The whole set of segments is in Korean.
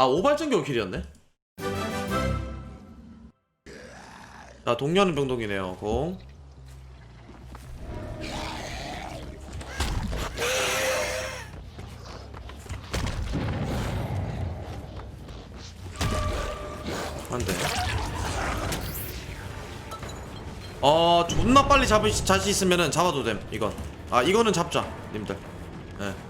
아 오발전기 오킬이었네? 자 동료는 병동이네요 공. 안돼. 어 존나 빨리 잡을 자신 있으면은 잡아도 됨 이건. 아 이거는 잡자 님들. 예.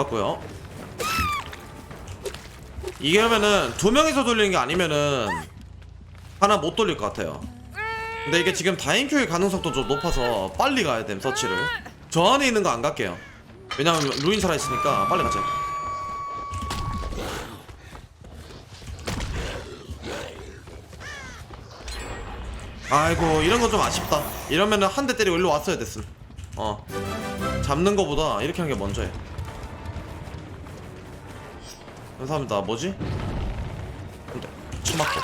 잡았고요. 이게 하면은 두 명이서 돌리는 게 아니면은 하나 못 돌릴 것 같아요. 근데 이게 지금 다인큐의 가능성도 좀 높아서 빨리 가야 됨 서치를. 저 안에 있는 거 안 갈게요. 왜냐면 루인 살아있으니까 빨리 가자 아이고 이런 건 좀 아쉽다. 이러면은 한 대 때리고 일로 왔어야 됐음. 어. 잡는 거보다 이렇게 하는 게 먼저 해 감사합니다. 뭐지? 근데 침 맞고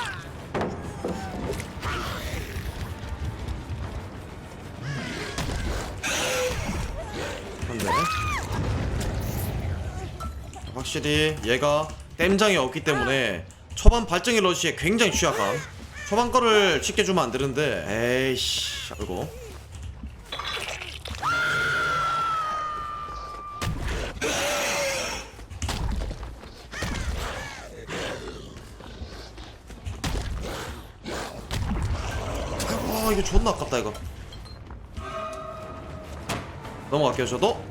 근데 확실히 얘가 땜장이 없기 때문에 초반 발정의 러시에 굉장히 취약함. 초반 거를 쉽게 주면 안 되는데 에이씨 아이고 아 이거 존나 아깝다 이거. 넘어갈게요 저도.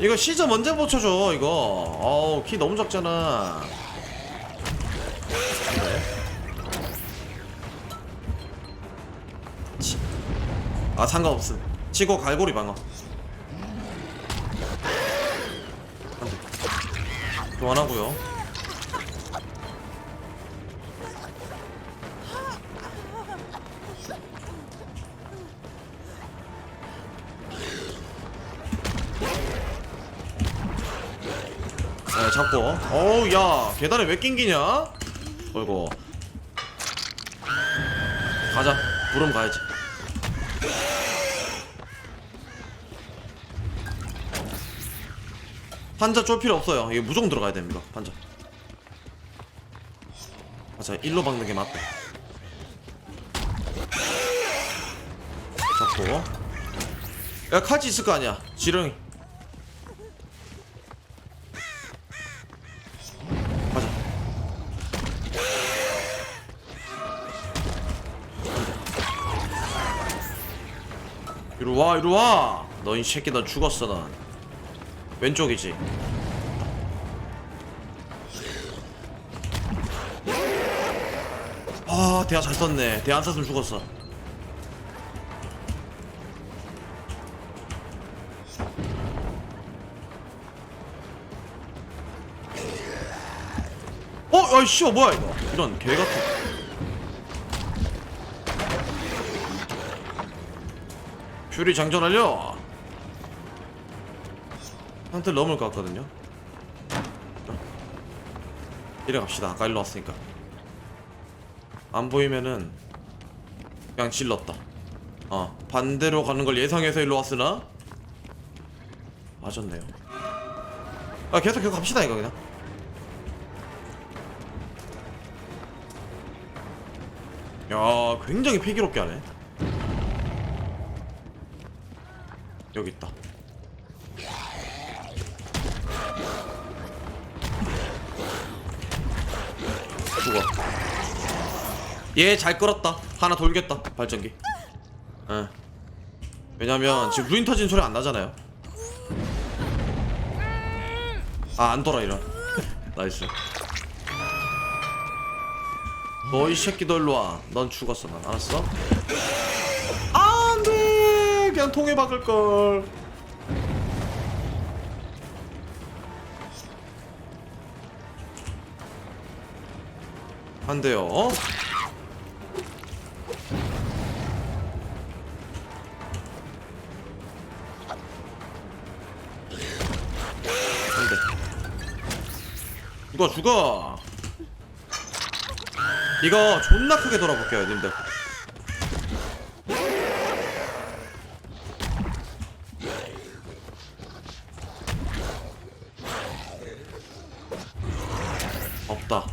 이거 시점 언제 붙여줘 이거. 어우 키 너무 작잖아. 네. 치. 아 상관없음. 치고 갈고리 방어. 안돼 교환하고요 네, 잡고. 어우, 야, 계단에 왜 낑기냐? 어이구. 가자. 부름 가야지. 판자 쫄 필요 없어요. 이거 무조건 들어가야 됩니다. 판자. 맞아, 일로 박는 게 맞다. 잡고. 야, 칼치 있을 거 아니야. 지렁이. 이리 와, 이리 와. 너 이 새끼 너 죽었어 넌. 왼쪽이지. 아, 대야 잘 썼네. 대안 썼으면 죽었어. 어, 야, 씨, 뭐야 이거? 이런 개 같은. 퓨리 장전하려. 한테 넘을 것 같거든요. 이래 갑시다. 아까 일로 왔으니까. 안 보이면은 그냥 질렀다. 어, 반대로 가는 걸 예상해서 일로 왔으나 맞았네요. 아, 계속 계속 갑시다 이거 그냥. 야, 굉장히 패기롭게 하네. 여기 있다. 죽어. 얘 잘 끌었다. 하나 돌겠다. 발전기. 예. 왜냐면 지금 루인 터진 소리 안 나잖아요. 아, 안 돌아 이런. 나이스. 너 이 새끼도 일로 와. 넌 죽었어, 난 알았어? 그냥 통에 박을 걸. 안 돼요. 어? 죽어 죽어 이거 존나 크게 돌아볼게요 님들 없다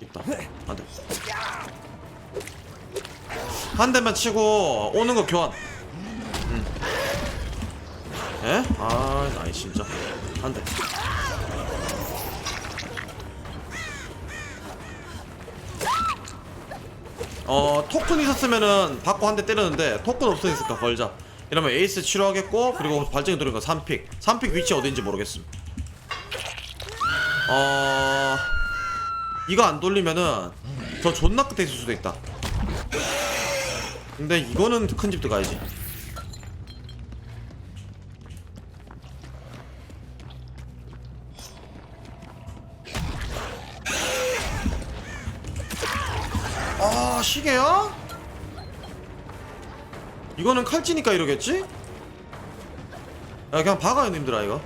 있다 안돼 한 대만 치고 오는 거 교환. 음. 에? 아 나이 진짜. 한대 어 토큰 있었으면은 받고 한 대 때렸는데 토큰 없으니까 걸자. 이러면 에이스 치료하겠고 그리고 발전기 돌린 거 3픽. 3픽 위치 어딘지 모르겠음. 어 이거 안 돌리면은 저 존나 끝에 있을 수도 있다 근데 이거는 큰집 들어가야지 아 시계야? 이거는 칼찌니까 이러겠지? 야 그냥 박아요 님들아 이거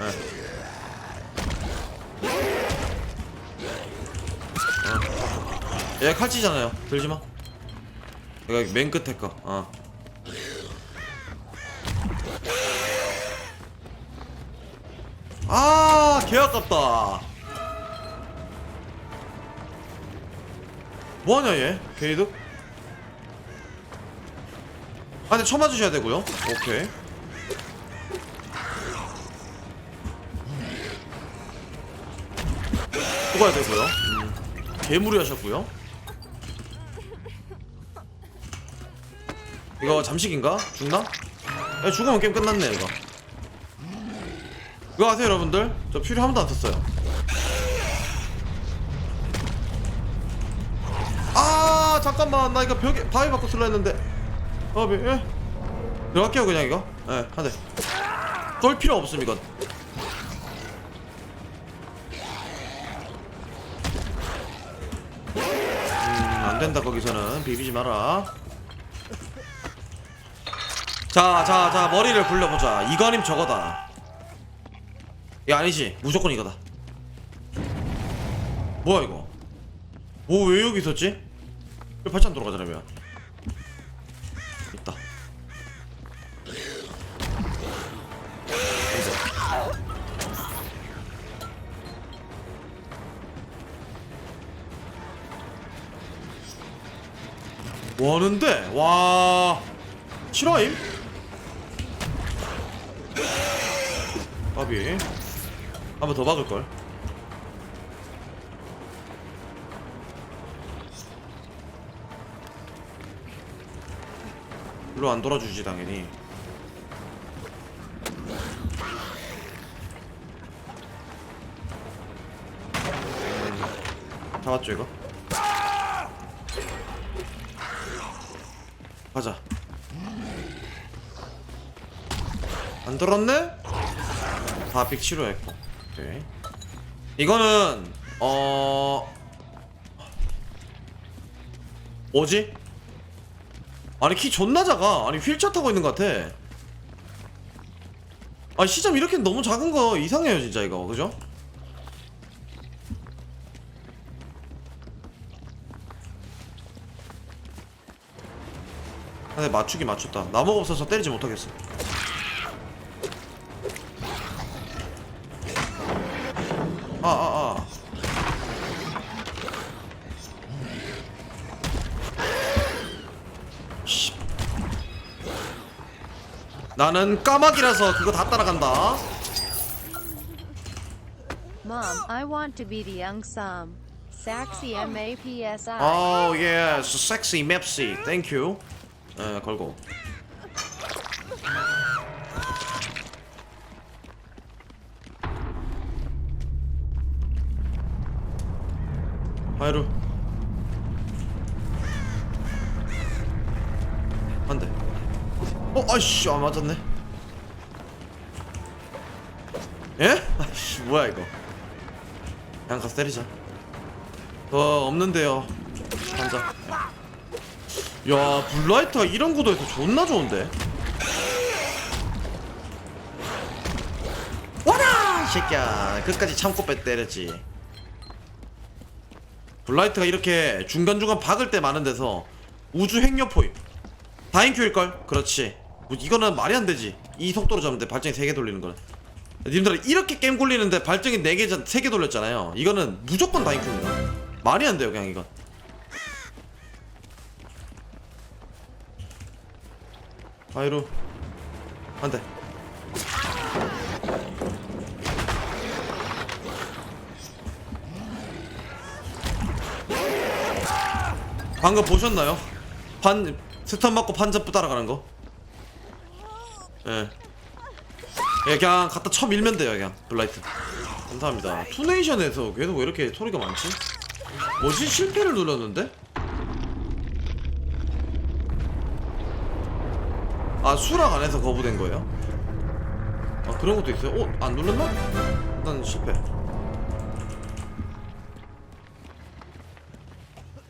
예. 어. 얘 칼찌잖아요 들지마 여기 맨 끝에 거 어. 아, 개 아깝다. 뭐하냐 얘? 게이드? 아 근데 쳐맞으셔야 되고요 오케이 뽑아야 되고요 음. 개무리 하셨고요 이거 잠식인가? 죽나? 야, 죽으면 게임 끝났네 이거. 이거 아세요 여러분들? 저 퓨리 한 번도 안 썼어요. 아 잠깐만. 나 이거 벽에 바위 바꿔 쓸라 했는데. 어 미, 예. 들어갈게요 그냥 이거. 예 한대 쏠 필요 없음 이건. 음 안된다 거기서는. 비비지 마라 자 자 자 머리를 굴려보자. 이거 아님 저거다. 이거 아니지. 무조건 이거다. 뭐야 이거? 오 왜 여기 있었지? 왜 발전 돌아가자라며 있다. 이제 뭐하는데? 와. 실화임? 까비. 한 번 더 박을걸. 일로 안 돌아주지 당연히. 음, 잡았죠 이거? 가자. 안 들었네? 다픽 치료했고. 오케이 이거는 어 뭐지? 아니 키 존나 작아. 아니 휠체어 타고 있는 것 같아. 아니 시점 이렇게 너무 작은 거 이상해요 진짜 이거. 그죠? 근데 맞추기 맞췄다. 나무가 없어서 때리지 못하겠어 나는 까마귀라서 그거 다 따라간다 Mom, I want to be the young Sam. Saxy M A P S I. Oh yes, sexy 맵시. Thank you. 에 걸고. 하이루. 안 돼. 어, 아이씨, 아 맞았네. 예? 아이씨, 뭐야 이거. 그냥 가서 때리자. 어, 없는데요. 환자. 야 블라이트가 이런 구도에서 존나 좋은데 와라 이 새끼야 끝까지 참고 뺐 때렸지 블라이트가 이렇게 중간중간 박을 때 많은 데서 우주 핵녀포임 다인큐일걸? 그렇지 뭐 이거는 말이 안 되지. 이 속도로 잡는데 발전기 3개 돌리는 거는. 님들 이렇게 게임 굴리는데 발전기 4개, 3개 돌렸잖아요. 이거는 무조건 다인큐입니다 말이 안 돼요 그냥 이건. 아이로. 안돼. 방금 보셨나요? 판 스턴 맞고 판잡부 따라가는 거. 예. 예, 그냥 갖다 쳐 밀면 돼요, 그냥 블라이트. 감사합니다. 투네이션에서 계속 왜 이렇게 소리가 많지? 뭐지? 실패를 눌렀는데? 아, 수락 안에서 거부된 거예요? 아, 그런 것도 있어요? 어? 안 눌렀나? 일단 실패.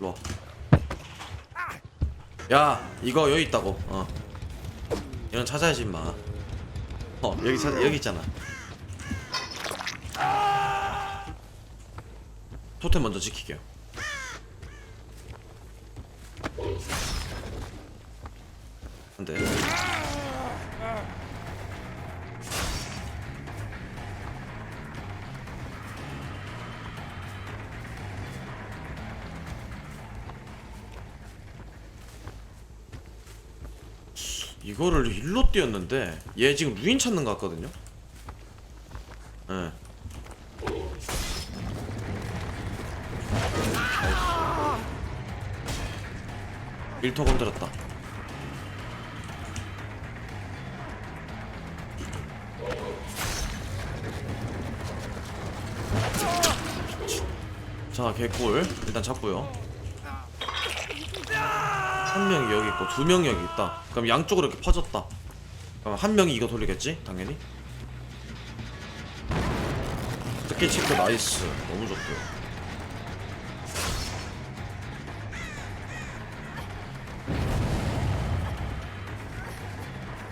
일로 와. 야 이거 여기 있다고 어 이런 찾아야지 임마. 어 여기 찾 여기 있잖아. 토템 먼저 지킬게요 일로 뛰었는데 얘 지금 루인 찾는 것 같거든요 예. 일터 건드렸다 자 개꿀 일단 잡고요 한 명이 여기 있고 두 명이 여기 있다. 그럼 양쪽으로 이렇게 퍼졌다. 그럼 한 명이 이거 돌리겠지? 당연히. 특히 체크 나이스. 너무 좋고요.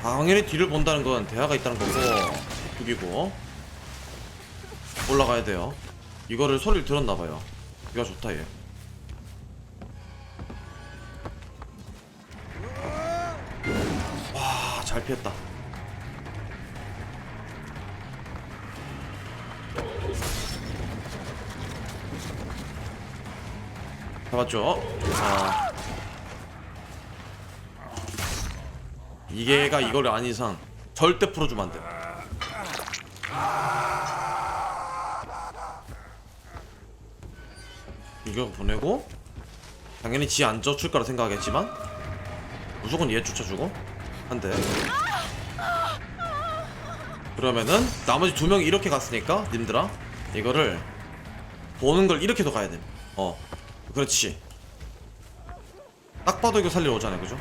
당연히 뒤를 본다는 건 대화가 있다는 거고 죽이고 올라가야 돼요. 이거를 소리를 들었나 봐요. 이거 좋다 얘. 피했다. 잡았죠? 아. 이게가 이걸 아닌 이상 절대 풀어주면 안 돼. 이거 보내고 당연히 지안 젖힐 거라 생각하겠지만 무조건 얘 쫓아주고 한대 그러면은 나머지 두 명이 이렇게 갔으니까 님들아. 이거를 보는 걸 이렇게도 가야 돼 어. 그렇지. 딱 봐도 이거 살리러 오잖아요. 그죠?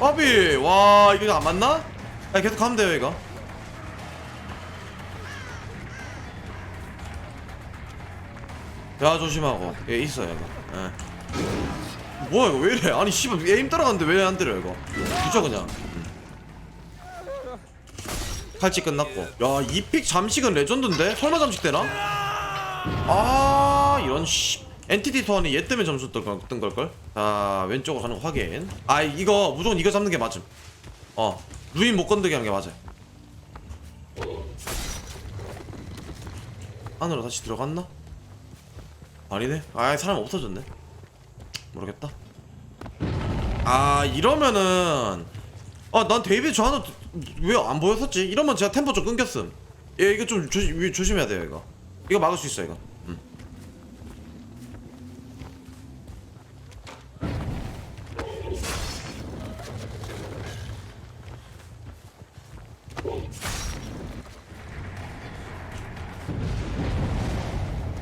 아비 와 이거 안 맞나? 아 계속 가면 돼요 이거 야 조심하고. 얘 있어요 이거. 예. 뭐야 이거 왜 이래? 아니 씨발 에임 따라가는데 왜 안 때려 이거? 부자 그냥. 음. 칼치 끝났고. 야이픽 잠식은 레전드인데? 설마 잠식 되나? 아 이런 씨. 엔티티 소환이 얘 때문에 점수 뜬, 걸걸? 자 왼쪽으로 가는 거 확인. 아 이거 무조건 이거 잡는 게 맞음. 어 루인 못 건드게 하는 게 맞아요. 안으로 다시 들어갔나? 아니네. 아 사람 없어졌네. 모르겠다. 아 이러면은 아난 데이비드 저 하나 왜 안 보였었지? 이러면 제가 템포 좀 끊겼음. 얘 이거 좀 조심 조심해야 돼요 이거. 이거 막을 수 있어 이거.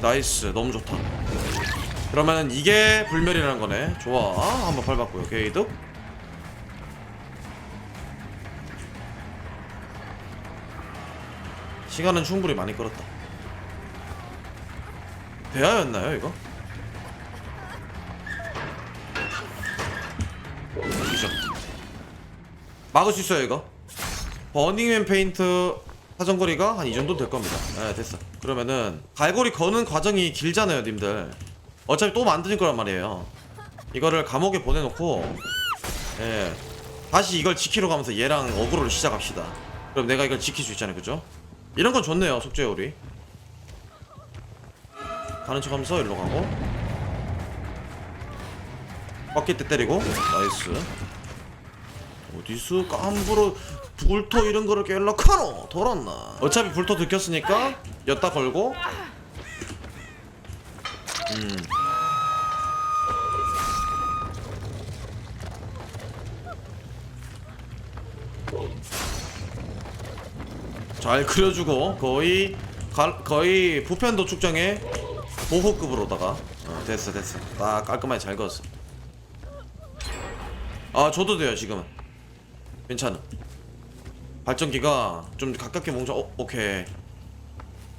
나이스. 너무 좋다. 그러면은 이게 불멸이라는 거네. 좋아. 한번 밟았고요. 게이득. 시간은 충분히 많이 끌었다. 대하였나요 이거? 기죠 막을 수 있어요 이거? 버닝맨 페인트 사정거리가 한 이 정도 될 겁니다. 네 됐어 그러면은 갈고리 거는 과정이 길잖아요 님들. 어차피 또 만드실 거란 말이에요. 이거를 감옥에 보내놓고 예. 다시 이걸 지키러 가면서 얘랑 어그로를 시작합시다. 그럼 내가 이걸 지킬 수 있잖아요 그죠? 이런 건 좋네요 속죄 요리. 가는 척 하면서 일로 가고. 꺾일 때 때리고. 나이스. 어디서 깜부로 불토 이런 거를 깰라 카노? 돌았나? 어차피 불토 들켰으니까 엿다 걸고. 음. 잘 그려주고 거의 가, 거의 부편도 축정에 보호급으로다가. 어, 됐어 됐어. 딱 깔끔하게 잘 그었어. 아 줘도 돼요 지금은. 괜찮아 발전기가 좀 가깝게 뭉쳐 어 오케이.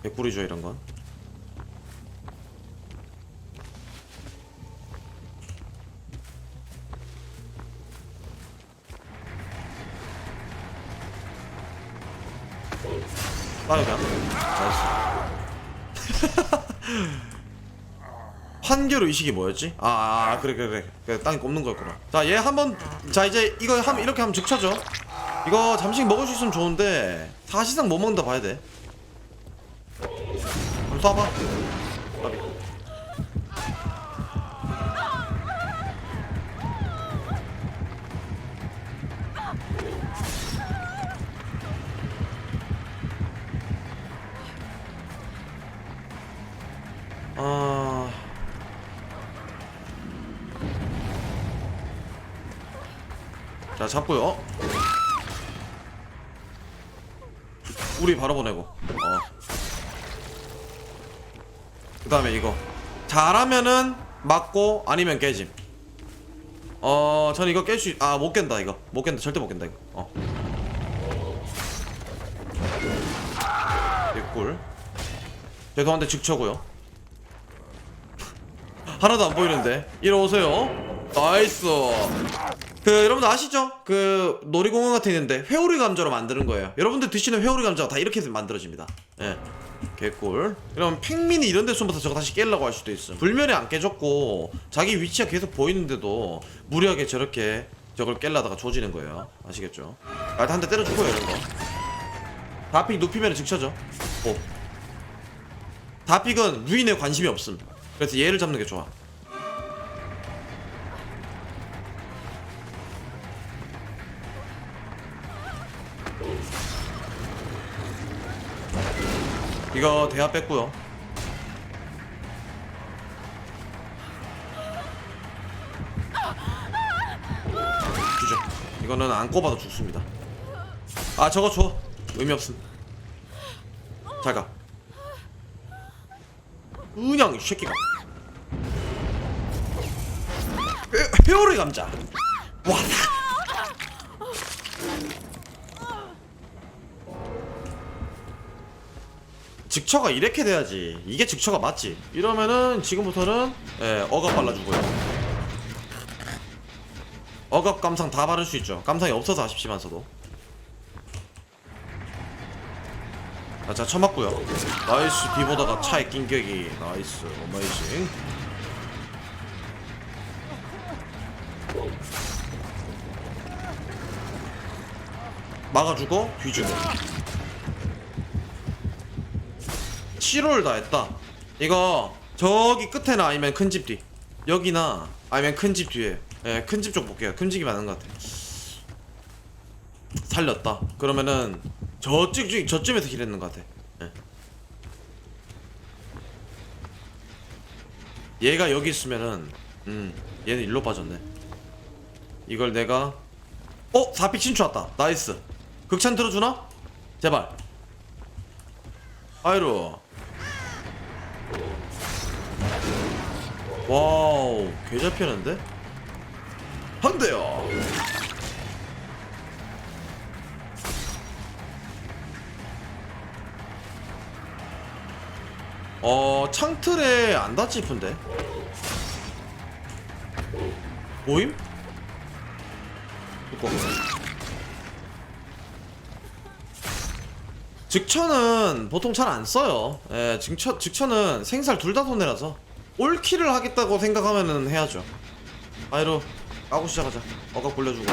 개꿀이죠 이런 건? 빠르가 나이스. 판결 의식이 뭐였지? 아, 아, 아 그래 그래 그래. 그래 땅 꼽는 거였구나. 자 얘 한번 자 이제 이거 한 이렇게 하면 즉쳐져 이거 잠시 먹을 수 있으면 좋은데 사실상 못 먹는다 봐야 돼. 한번 쏴봐. 아. 자 잡고요 우리 바로 보내고 어. 그 다음에 이거 잘하면은 맞고 아니면 깨짐 어, 전 이거 깰 수, 아, 못 깬다, 이거. 못 깬다, 절대 못 깬다, 이거. 어. 개꿀. 죄송한데 직처고요 하나도 안 보이는데. 이리 오세요. 나이스. 그, 여러분들 아시죠? 그, 놀이공원 같은 데인데, 회오리 감자로 만드는 거예요. 여러분들 드시는 회오리 감자가 다 이렇게 만들어집니다. 예. 개꿀. 그럼 핑민이 이런 데 숨어서 저거 다시 깨려고 할 수도 있음. 불면이 안 깨졌고, 자기 위치가 계속 보이는데도, 무리하게 저렇게 저걸 깰라다가 조지는 거예요. 아시겠죠? 아, 한대 때려주고요, 이런 거. 다픽 눕히면 직쳐져. 오. 다픽은 루인에 관심이 없음. 그래서 얘를 잡는 게 좋아. 이거 대하 뺐고요. 주죠. 이거는 안 꼽아도 죽습니다. 아 저거 줘. 의미 없음. 잘 가. 은양 이 새끼가. 회, 회오리 감자. 와. 직처가 이렇게 돼야지. 이게 직처가 맞지. 이러면은 지금부터는 예, 억압 발라주고요. 억압 감상 다 바를 수 있죠. 감상이 없어서 아쉽지만서도. 아, 자 쳐맞고요. 나이스. 비보다가 차에 낑격이 나이스. 어메이징. 막아주고 뒤주고 치료를 다 했다. 이거 저기 끝에나 아니면 큰 집 뒤. 여기나 아니면 큰 집 뒤에. 예, 큰 집 쪽 볼게요. 큰 집이 많은 것 같아. 살렸다. 그러면은 저쪽 쪽 저쯤에서 힐했는 것 같아. 예. 얘가 여기 있으면은 음 얘는 일로 빠졌네. 이걸 내가 어 4픽 신추 왔다. 나이스. 극찬 들어주나? 제발. 아이로. 와우 개잘 피하는데? 한 대요. 창틀에 안 닿지 싶은데? 두꺼워 직천은 보통 잘 안 써요. 예, 직천, 직천은 생살 둘 다 손해라서 올킬을 하겠다고 생각하면은 해야죠 아이로 까고 시작하자 어각 굴려주고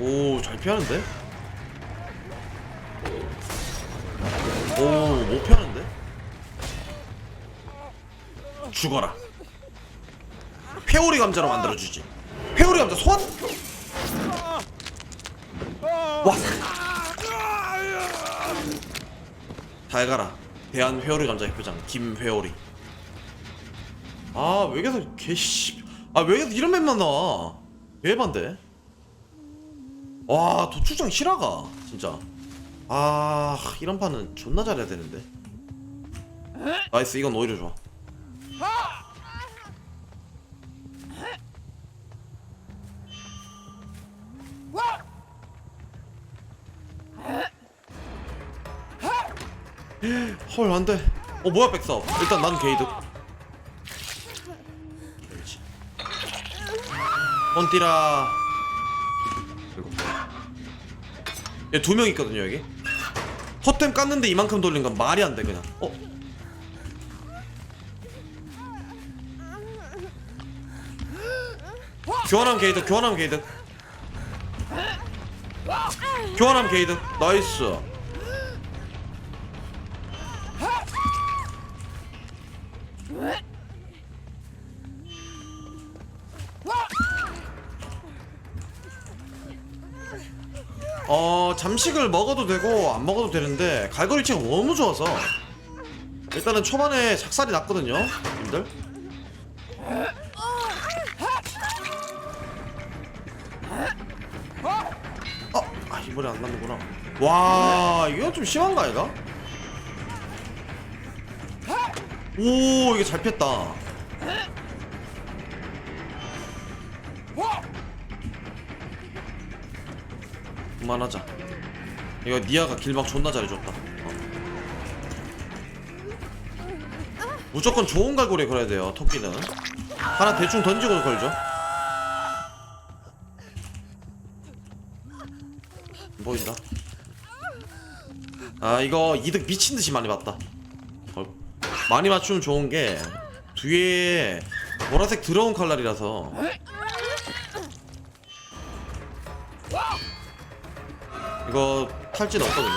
오, 잘 피하는데? 오, 못 피하는데? 죽어라. 회오리 감자로 만들어주지. 회오리 감자 소환! 와! 잘 가라. 대한 회오리 감자 대표장 김회오리. 아, 왜 계속 개씨. 아, 왜 계속 이런 맵만 나와? 예반데? 와 도출장 실화가 진짜 아 이런 판은 존나 잘해야 되는데 나이스 이건 오히려 좋아 헐 안돼. 어 뭐야 백섭 일단 난 게이드 그렇지 본띠라. 얘두 명 있거든요 여기. 토템 깠는데 이만큼 돌린 건 말이 안 돼 그냥. 어? 교환하면 게이드 교환하면 게이드 교환하면 게이드 나이스. 어 잠식을 먹어도 되고 안 먹어도 되는데 갈고리치가 너무 좋아서. 일단은 초반에 작살이 났거든요 님들 이번에 안 맞는구나. 와 이거 좀 심한가 아이가? 오 이게 잘 폈다. 그만하자. 이거 니아가 길막 존나 잘해줬다. 어. 무조건 좋은 갈고리 걸어야 돼요 토끼는. 하나 대충 던지고 걸죠 보인다 아 이거 이득 미친듯이 많이 봤다 어, 많이 맞추면 좋은게 뒤에 보라색 들어온 칼날이라서 이거 탈진 없거든요.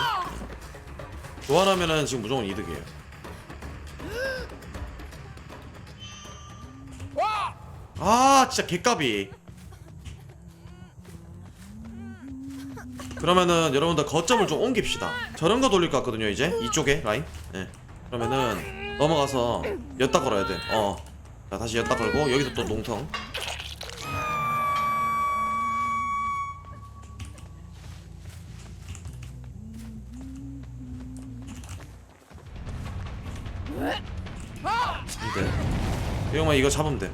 교환하면은 지금 무조건 이득이에요. 아 진짜 개까비. 그러면은 여러분들 거점을 좀 옮깁시다. 저런 거 돌릴 것 같거든요 이제 이쪽에 라인. 네. 그러면은 넘어가서 엿다 걸어야 돼. 어. 자 다시 엿다 걸고 여기서 또 농성. 돼. 이 형만 이거 잡으면 돼.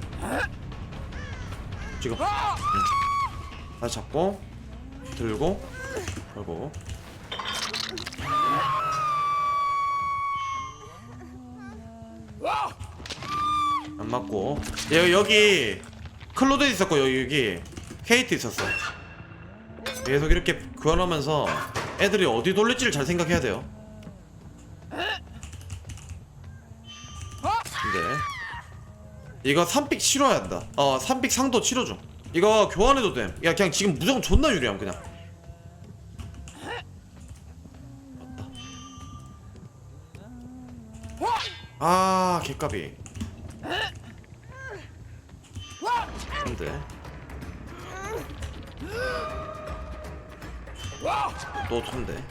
지금. 응. 다시 잡고 들고 걸고. 안 맞고. 여기 여기 클로드 있었고 여기 여기 케이트 있었어. 계속 이렇게 교환하면서 애들이 어디 돌릴지를 잘 생각해야 돼요. 근데 이거 3픽 치러야 한다 어 3픽 상도 치러줘 이거 교환해도 됨야 그냥 지금 무조건 존나 유리함 그냥 아 개까비 근데 또 턴데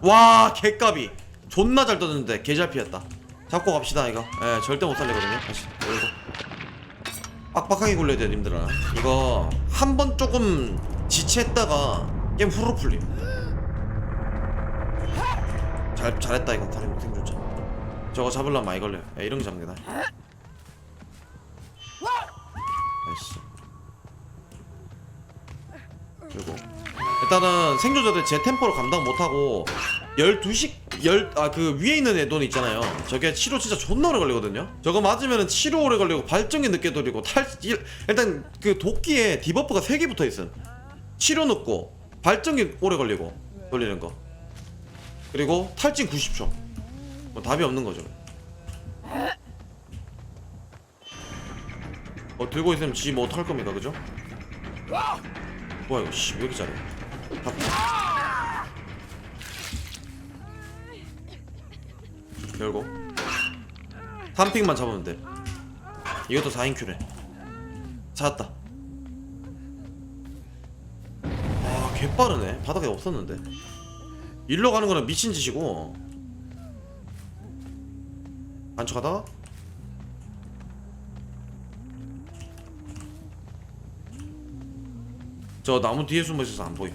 와 개까비 존나 잘 떴는데 개잘 피했다. 잡고 갑시다 이거. 예 절대 못 살리거든요. 다시 열고. 빡빡하게 굴려야 돼요 님들아 이거 한 번 조금 지체했다가 게임 후루 풀림. 잘 잘했다 이거. 다리 생존자 저거 잡으려면 많이 걸려요. 야, 이런 거 잡는 게 나아. 나이스 그리고 일단은 생존자들 제 템포를 감당 못하고 12시 열아그 위에 있는 애돈 있잖아요. 저게 치료 진짜 존나 오래 걸리거든요. 저거 맞으면 은 치료 오래 걸리고 발전기 늦게 돌리고 탈 일- 일단 그 도끼에 디버프가 3개 붙어 있음 치료 늦고 발전기 오래 걸리고 돌리는 거. 그리고 탈진 90초. 뭐 답이 없는 거죠. 어 들고 있으면 지 뭐 어떡할 겁니까 그죠? 뭐야 이거 씨왜 이렇게 잘해? 다 열고. 3픽만 잡으면 돼. 이것도 4인 큐래. 찾았다 개빠르네. 바닥에 없었는데. 일로 가는 거는 미친 짓이고. 안쪽하다가? 저 나무 뒤에 숨어 있어서 안 보임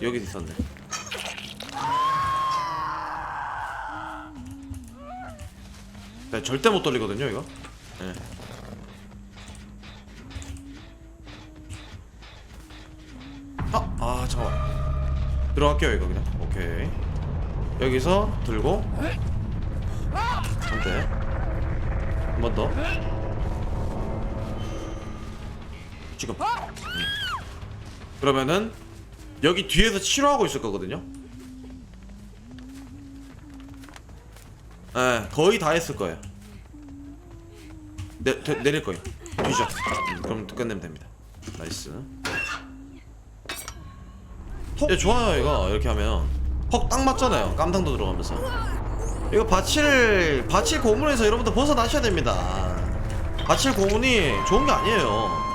여기 있었네. 네, 절대 못 돌리거든요 이거. 네. 들어갈게요 이거 그냥. 오케이. 여기서 들고. 안돼 한번 더. 지금. 음. 그러면은 여기 뒤에서 치료하고 있을 거거든요. 예 거의 다 했을 거예요. 내, 되, 내릴 거예요. 뒤져. 음, 그럼 끝내면 됩니다. 나이스 예, 좋아요 이거. 이렇게 하면. 퍽 딱 맞잖아요. 깜탕도 들어가면서. 이거 바칠 바칠 고문에서 여러분들 벗어나셔야 됩니다. 바칠 고문이 좋은 게 아니에요